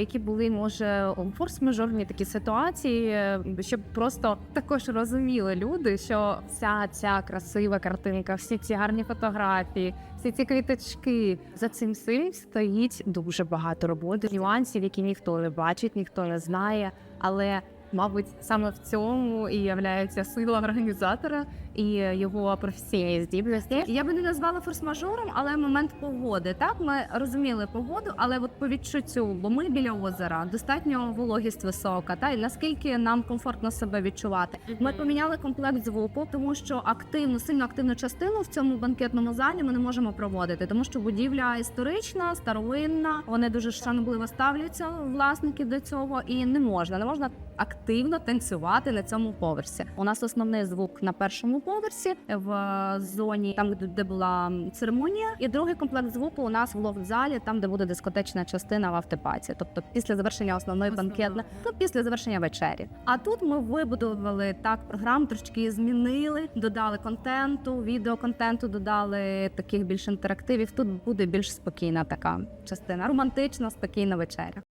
які були може форс-мажорні такі ситуації, щоб просто також розуміли люди, що вся ця красива картинка, всі ці гарні фотографії, всі ці квіточки за цим всім стоїть дуже багато роботи, нюансів, які ніхто не бачить, ніхто не знає, але. Мабуть, саме в цьому і являється сила організатора і його професійні здібності. Я би не назвала форс-мажором, але момент погоди. Так, ми розуміли погоду, але от по відчуттю, бо ми біля озера, достатньо вологість висока, та і наскільки нам комфортно себе відчувати. Ми поміняли комплект звуку, тому що активну, сильно активну частину в цьому банкетному залі ми не можемо проводити, тому що будівля історична, старовинна. Вони дуже шанобливо ставляться власники до цього, і не можна, не можна активно танцювати на цьому поверсі. У нас основний звук на першому поверсі в е, зоні, там де- була церемонія, і другий комплект звуку у нас в лофт-залі, там де буде дискотечна частина в автопаті. Тобто після завершення основної банкетної, ну після завершення вечері. А тут ми вибудували так програму, трошки змінили, додали контенту, відеоконтенту, додали таких більш інтерактивів. Тут буде більш спокійна така частина, романтична, спокійна вечеря.